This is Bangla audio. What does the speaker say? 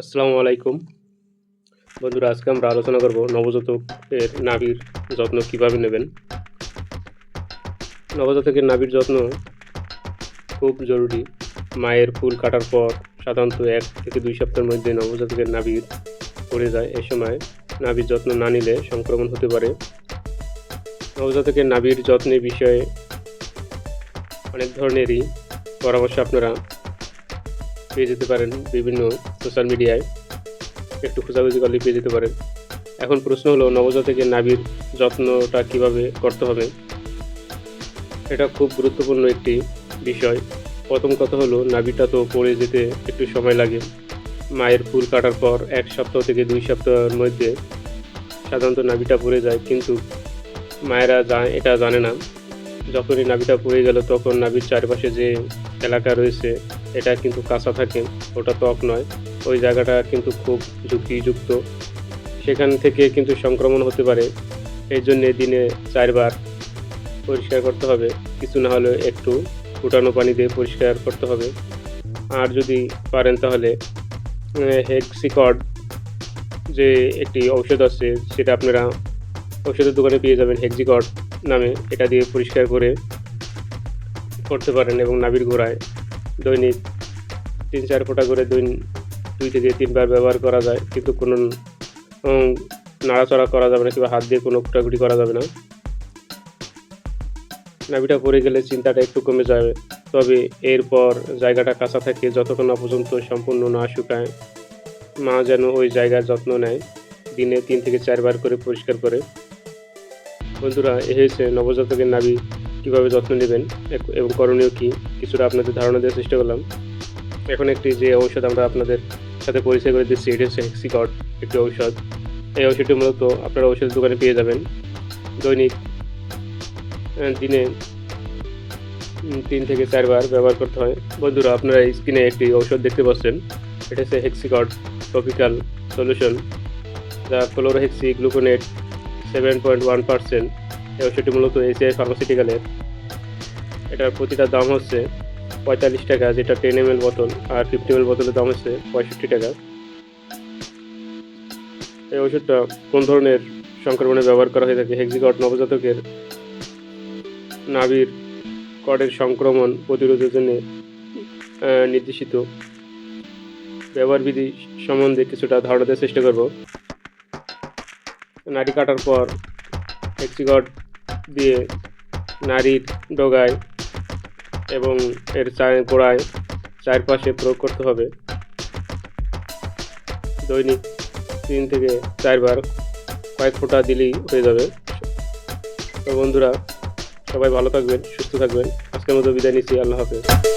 আসসালামু আলাইকুম। বন্ধুরা, আজকে আমরা আলোচনা করব নবজাতকের নাভির যত্ন কীভাবে নেবেন। নবজাতকের নাভির যত্ন খুব জরুরি। মায়ের ফুল কাটার পর সাধারণত এক থেকে দুই সপ্তাহের মধ্যে নবজাতকের নাভির পড়ে যায়। এ সময় নাভির যত্ন না নিলে সংক্রমণ হতে পারে। নবজাতকের নাভির যত্নের বিষয়ে অনেক ধরনেরই পরামর্শ আপনারা পেয়ে যেতে পারেন। বিভিন্ন সোশ্যাল মিডিয়ায় একটু খোঁজাখুঁজি করলে পেয়ে যেতে পারেন। এখন প্রশ্ন হলো, নবজাতকের নাভির যত্নটা কীভাবে করতে হবে? এটা খুব গুরুত্বপূর্ণ একটি বিষয়। প্রথম কথা হলো, নাভিটা তো পড়ে যেতে একটু সময় লাগে। মায়ের ফুল কাটার পর এক সপ্তাহ থেকে দুই সপ্তাহের মধ্যে সাধারণত নাভিটা পড়ে যায়, কিন্তু মায়েরা এটা জানে না। যখনই নাভিটা পড়ে গেল, তখন নাভির চারপাশে যে এলাকা রয়েছে এটা কিন্তু কাঁচা থাকে, ওটা ত্বক নয়। ওই জায়গাটা কিন্তু খুব ঝুঁকিযুক্ত সেখান থেকে কিন্তু সংক্রমণ হতে পারে। এই জন্যে দিনে চারবার পরিষ্কার করতে হবে। কিছু না হলে একটু ফুটানো পানি দিয়ে পরিষ্কার করতে হবে। আর যদি পারেন তাহলে হেক্সিকড যে একটি ঔষধ আছে, সেটা আপনারা ঔষধের দোকানে পেয়ে যাবেন। হেক্সিকড নামে। এটা দিয়ে পরিষ্কার করে করতে পারেন এবং নাভির গোড়ায়। দৈনিক তিন চার ফোঁটা করে দুই দুই থেকে তিনবার ব্যবহার করা যায়, কিন্তু কোনো নাড়াচড়া করা যাবে না কিংবা হাত দিয়ে কোনো কুটাকুটি করা যাবে না। নাভিটা পড়ে গেলে চিন্তাটা একটু কমে যাবে। তবে এরপর জায়গাটা কাঁচা থাকে, যতক্ষণ না পর্যন্ত সম্পূর্ণ না শুকায়, মা যেন ওই জায়গার যত্ন নেয়, দিনে তিন থেকে চারবার করে পরিষ্কার করে। বন্ধুরা এ হয়েছে নবজাতকের নাভি। কীভাবে যত্ন নেবেন, এবং করণীয় কী, কিছুটা আপনাদের ধারণা দেওয়ার চেষ্টা করলাম। এখন একটি যে ঔষধ আমরা আপনাদের সাথে পরিচয় করে দিচ্ছি, এটি হচ্ছে হেক্সিকট একটি ঔষধ। এই ঔষধটি মূলত আপনারা ঔষধের দোকানে পেয়ে যাবেন। দৈনিক দিনে তিন থেকে চারবার ব্যবহার করতে হয়। বন্ধুরা, আপনারা এই স্ক্রিনে একটি ঔষধ দেখতে পাচ্ছেন। এটা হচ্ছে হেক্সিকট টপিক্যাল সলিউশন যা chlorhexidine gluconate seven point one percent এই ওষুধটি মূলত এসিআই ফার্মাসিউটিক্যালের এটার প্রতিটা দাম হচ্ছে পঁয়তাল্লিশ টাকা, যেটা টেন এম বোতল আর ফিফটি এম বোতলের দাম হচ্ছে পঁয়ষট্টি টাকা। এই ওষুধটা কোন ধরনের সংক্রমণে ব্যবহার করা হয়ে থাকে? হেক্সিকট নবজাতকের নাভির কডের সংক্রমণ প্রতিরোধের জন্য নির্দেশিত ব্যবহার বিধি সম্বন্ধে কিছুটা ধারণা দেওয়ার চেষ্টা করব। নাড়ি কাটার পর হেক্সিগট দিয়ে নারীর ডগায় এবং এর চায়ের গোড়ায় চারপাশে প্রয়োগ করতে হবে। দৈনিক তিন থেকে চারবার কয়েক ফোঁটা দিলেই হয়ে যাবে। তো বন্ধুরা, সবাই ভালো থাকবেন, সুস্থ থাকবেন। আজকের মতো বিদায় নিচ্ছি, আল্লাহ হাফেজ।